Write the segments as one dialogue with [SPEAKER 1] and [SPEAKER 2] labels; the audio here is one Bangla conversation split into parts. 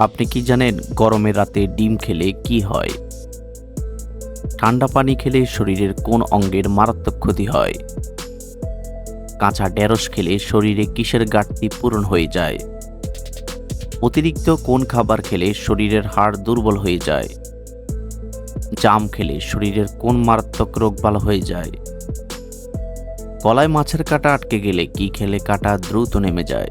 [SPEAKER 1] আপনি কি জানেন গরমের রাতে ডিম খেলে কি হয়? ঠান্ডা পানি খেলে শরীরের কোন অঙ্গের মারাত্মক ক্ষতি হয়? কাঁচা ঢেঁড়স খেলে শরীরে কিসের ঘাটতি পূরণ হয়ে যায়? অতিরিক্ত কোন খাবার খেলে শরীরের হাড় দুর্বল হয়ে যায়? জাম খেলে শরীরের কোন মারাত্মক রোগ ভালো হয়ে যায়? গলায় মাছের কাঁটা আটকে গেলে কি খেলে কাঁটা দ্রুত নেমে যায়?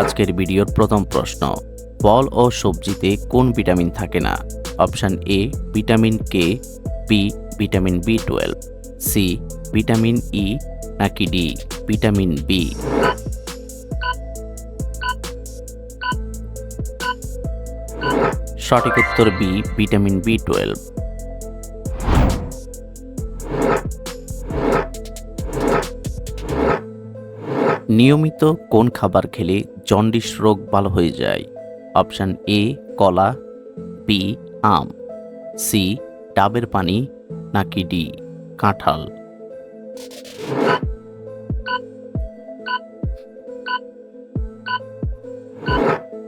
[SPEAKER 1] আজকের ভিডিওর প্রথম প্রশ্ন, ফল ও সবজিতে কোন ভিটামিন থাকে না? Option A, vitamin K, B, vitamin B twelve, C, vitamin E, নাকি ডি, ভিটামিন বি। সঠিক উত্তর বি, ভিটামিন বি টুয়েলভ। নিয়মিত কোন খাবার খেলে জন্ডিস রোগ ভালো হয়ে যায়? অপশান এ, কলা, বি, আম, সি, ডাবের পানি, নাকি ডি, কাঁঠাল?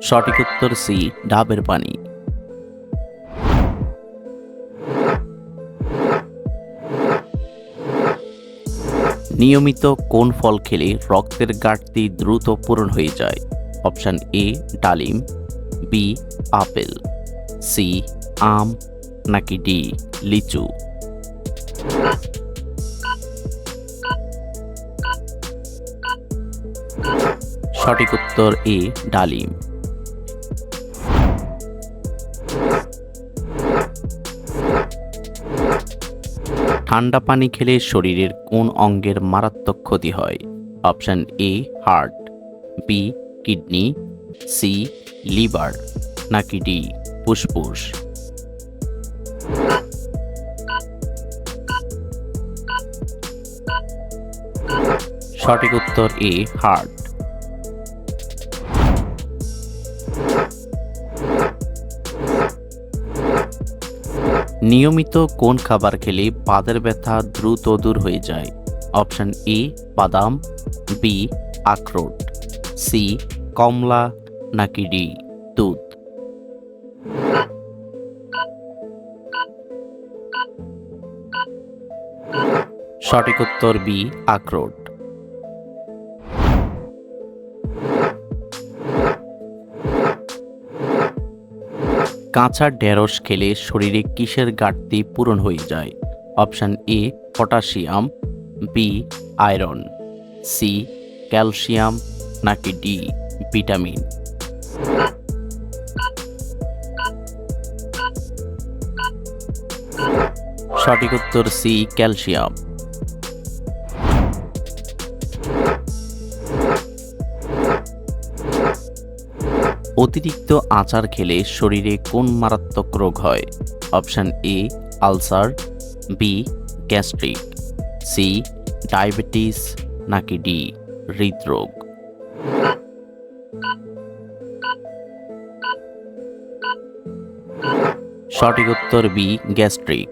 [SPEAKER 1] সঠিক উত্তর সি, ডাবের পানি। নিয়মিত কোন ফল খেলে রক্তের ঘাটতি দ্রুত পূরণ হয়ে যায়? অপশান এ, ডালিম, বি, আপেল, সি, আম, নাকি ডি, লিচু? সঠিক উত্তর এ, ডালিম। ঠান্ডা পানি খেলে শরীরের কোন অঙ্গের মারাত্মক ক্ষতি হয়? Option A heart B kidney C liver নাকি ডি ফুসফুস? সঠিক উত্তর এ হার্ট নিয়মিত কোন খাবার খেলে পাদের ব্যথা দ্রুত দূর হয়ে যায়? অপশন এ, বাদাম বি আখরোট সি কমলা, নাকি ডি দুধ? সঠিক উত্তর বি আখরোট। কাঁচা ঢেঁড়স খেলে শরীরে কিসের ঘাটতি পূরণ হয়ে যায়? Option A, potassium, B, iron, C, calcium, নাকি ডি, ভিটামিন। সঠিক উত্তর সি, ক্যালসিয়াম। অতিরিক্ত আচার খেলে শরীরে কোন মারাত্মক রোগ হয়? Option A, ulcer, B, gastric, C, diabetes, নাকি ডি, হৃদরোগ। সঠিক উত্তর বি, গ্যাস্ট্রিক।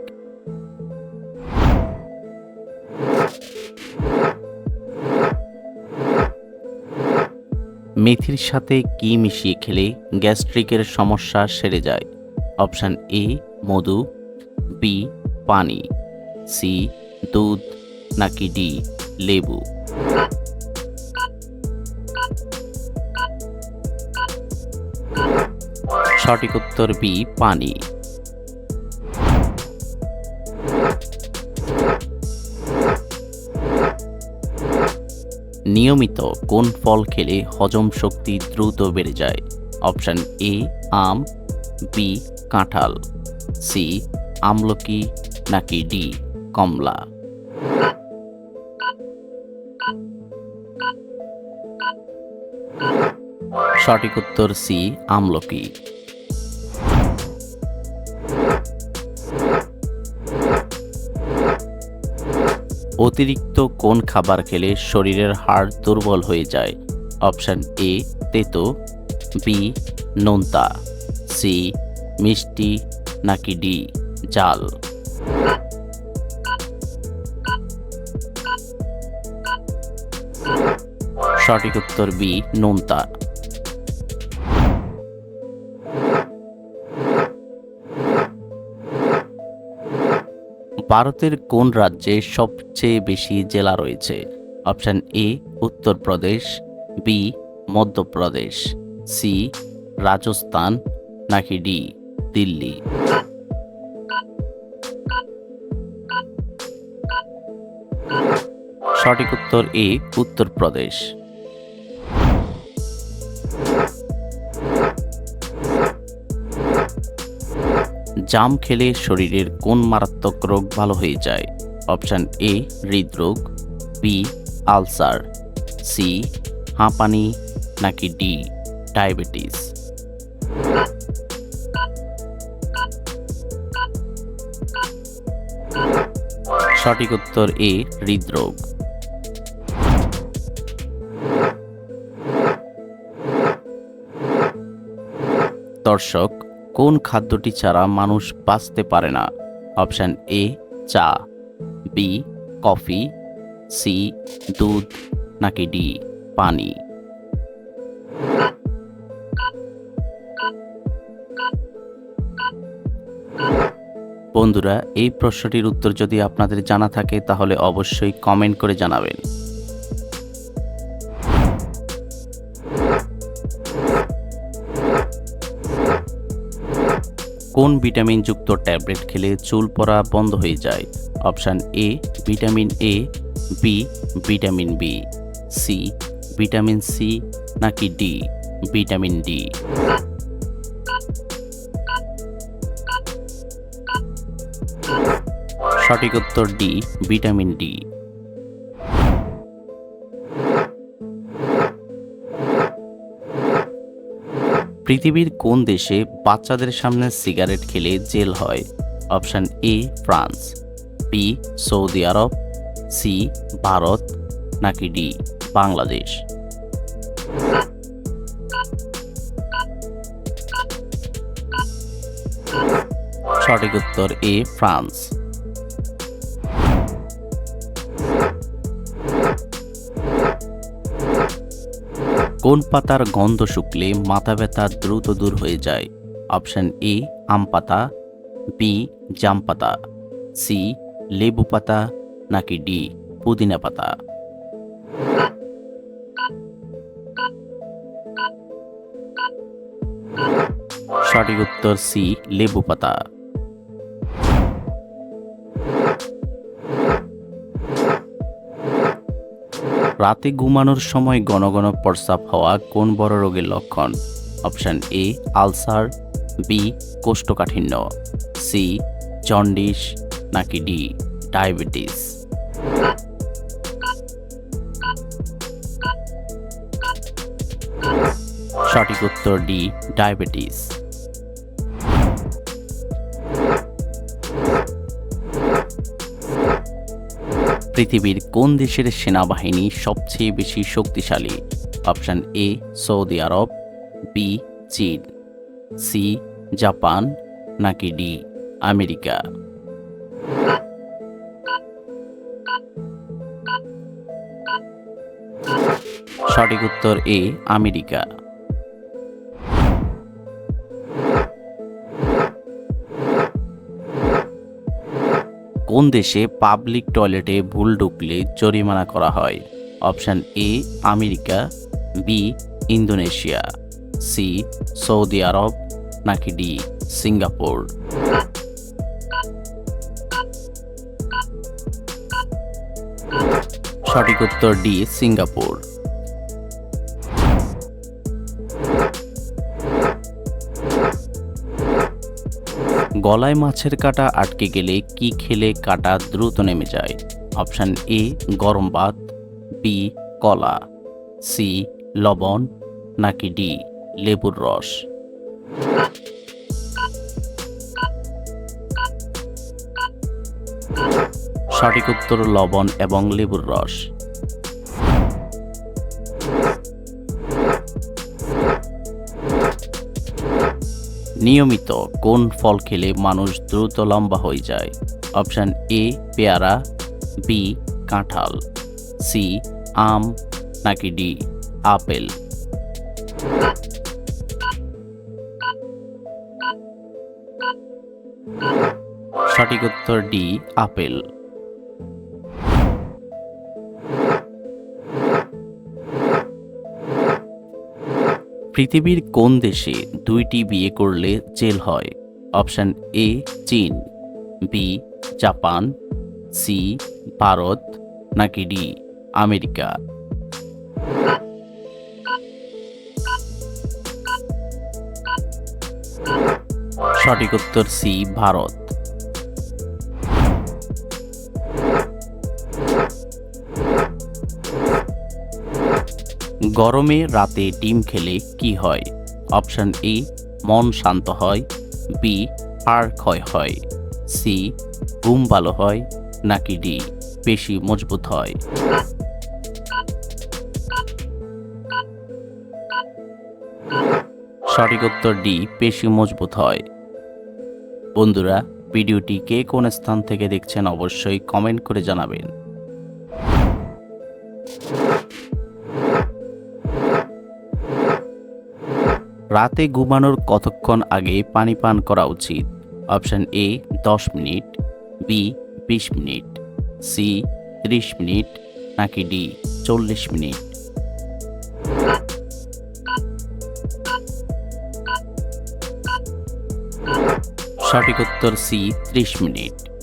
[SPEAKER 1] মেথির সাথে কি মিশিয়ে খেলে গ্যাস্ট্রিকের সমস্যা সেরে যায়? অপশান এ, মধু বি পানি সি দুধ, নাকি ডি লেবু? সঠিক উত্তর বি পানি। নিয়মিত কোন ফল খেলে হজম শক্তি দ্রুত বেড়ে যায়? অপশান এ, আম, বি, কাঁঠাল, সি, আমলকি, নাকি ডি, কমলা? সঠিক উত্তর সি, আমলকি। অতিরিক্ত কোন খাবার খেলে শরীরের হাড় দুর্বল হয়ে যায়? অপশান এ, তেতো, বি, নোনতা, সি, মিষ্টি, নাকি ডি, জাল। সঠিক উত্তর বি, নোনতা। ভারতের কোন রাজ্যে সবচেয়ে বেশি জেলা রয়েছে? Option A, Uttar Pradesh, B, Madhya Pradesh, C, Rajasthan, নাকি ডি, দিল্লি? সঠিক উত্তর এ, উত্তরপ্রদেশ। জাম খেলে শরীরের কোন মারাত্মক রোগ ভালো হয়ে যায়? অপশান এ, হৃদরোগ, বি, আলসার, সি, হাঁপানি, নাকি ডি, ডায়াবেটিস? সঠিক উত্তর এ, হৃদরোগ। দর্শক কোন খাদ্যটি ছাড়া মানুষ বাঁচতে পারে না? অপশান এ, চা, বি, কফি, সি, দুধ, নাকি ডি, পানি। বন্ধুরা, এই প্রশ্নটির উত্তর যদি আপনাদের জানা থাকে, তাহলে অবশ্যই কমেন্ট করে জানাবেন। কোন ভিটামিনযুক্ত ট্যাবলেট খেলে চুল পড়া বন্ধ হয়ে যায়? Option A, vitamin A, B, vitamin B, C, vitamin C নাকি ডি, ভিটামিন ডি। সঠিক উত্তর ডি, ভিটামিন ডি। পৃথিবীর কোন দেশে বাচ্চাদের সামনে সিগারেট খেলে জেল হয়? Option A, France. B, Saudi Arabia. C, Bharat. নাকি ডি, বাংলাদেশ? সঠিক উত্তর এ, ফ্রান্স। কোন পাতার গন্ধ শুকলে মাথা ব্যথা দ্রুত দূর হয়ে যায়? অপশন এ, আম পাতা, বি, জাম পাতা, সি, লেবু পাতা, নাকি ডি, পুদিনা পাতা। সঠিক উত্তর সি, লেবু পাতা। রাতে ঘুমানোর সময় ঘন ঘন প্রস্রাব হওয়া কোন বড় রোগের লক্ষণ? অপশান এ, আলসার, বি, কোষ্ঠকাঠিন্য, সি, জন্ডিস, নাকি ডি, ডায়াবেটিস। সঠিক উত্তর ডি, ডায়াবেটিস। পৃথিবীর কোন দেশের সেনাবাহিনী সবচেয়ে বেশি শক্তিশালী? Option A, Saudi Arab B চীন সি জাপান, নাকি ডি আমেরিকা? সঠিক উত্তর এ, আমেরিকা। কোন দেশে পাবলিক টয়লেটে ভুল ঢুকলে জরিমানা করা হয়? Option A, America, B, Indonesia, C, Saudi আরব, নাকি ডি, সিঙ্গাপুর? সঠিক উত্তর ডি, সিঙ্গাপুর। গলায় মাছের কাঁটা আটকে গেলে কি খেলে কাঁটা দ্রুত নেমে যায়? অপশান এ, গরম ভাত বি কলা সি লবণ, নাকি ডি লেবুর রস? সঠিক উত্তর লবণ এবং লেবুর রস। নিয়মিত কোন ফল খেলে মানুষ দ্রুত লম্বা হয়ে যায়? অপশান এ, পেয়ারা, বি, কাঁঠাল, সি, আম, নাকি ডি, আপেল? সঠিক উত্তর ডি, আপেল। পৃথিবীর কোন দেশে দুইটি বিয়ে করলে জেল হয়? অপশান এ, চীন, বি, জাপান, সি, ভারত, নাকি ডি, আমেরিকা? সঠিক উত্তর সি, ভারত। গরমে রাতে ডিম খেলে কি হয়? অপশন এ, মন শান্ত হয়। বি, হাড় ক্ষয় হয়। সি, ঘুম ভালো হয় নাকি ডি, পেশি মজবুত হয়। সঠিক উত্তর ডি, পেশি মজবুত হয়। বন্ধুরা, ভিডিওটি কে কোন স্থান থেকে দেখছেন অবশ্যই কমেন্ট করে জানাবেন। রাতে ঘুমানোর কতক্ষণ আগে পানি পান করা উচিত? অপশন এ, দশ মিনিট, বি, বিশ মিনিট, সি, ত্রিশ মিনিট, নাকি ডি, চল্লিশ মিনিট। সঠিক উত্তর সি, ত্রিশ মিনিট।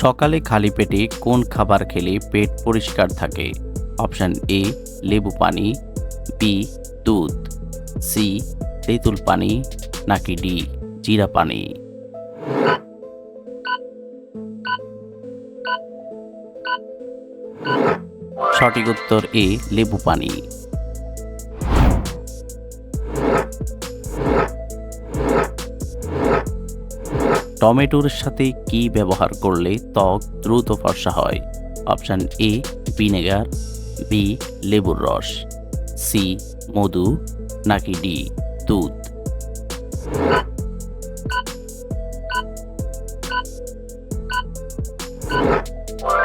[SPEAKER 1] সকালে খালি পেটে কোন খাবার খেলে পেট পরিষ্কার থাকে? অপশান এ, লেবু পানি, বি, দুধ, সি, তেঁতুল পানি, নাকি ডি, জিরা পানি? সঠিক উত্তর এ, লেবু পানি। টমেটোর সাথে কি ব্যবহার করলে ত্বক দ্রুত ফর্সা হয়? অপশান এ, ভিনেগার, বি, লেবুর রস, সি, মধু, নাকি ডি, দুধ।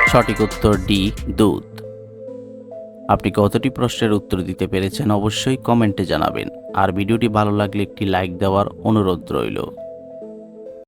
[SPEAKER 1] সঠিক উত্তর ডি, দুধ। আপনি কতটি প্রশ্নের উত্তর দিতে পেরেছেন অবশ্যই কমেন্টে জানাবেন। আর ভিডিওটি ভালো লাগলে একটি লাইক দেওয়ার অনুরোধ রইল।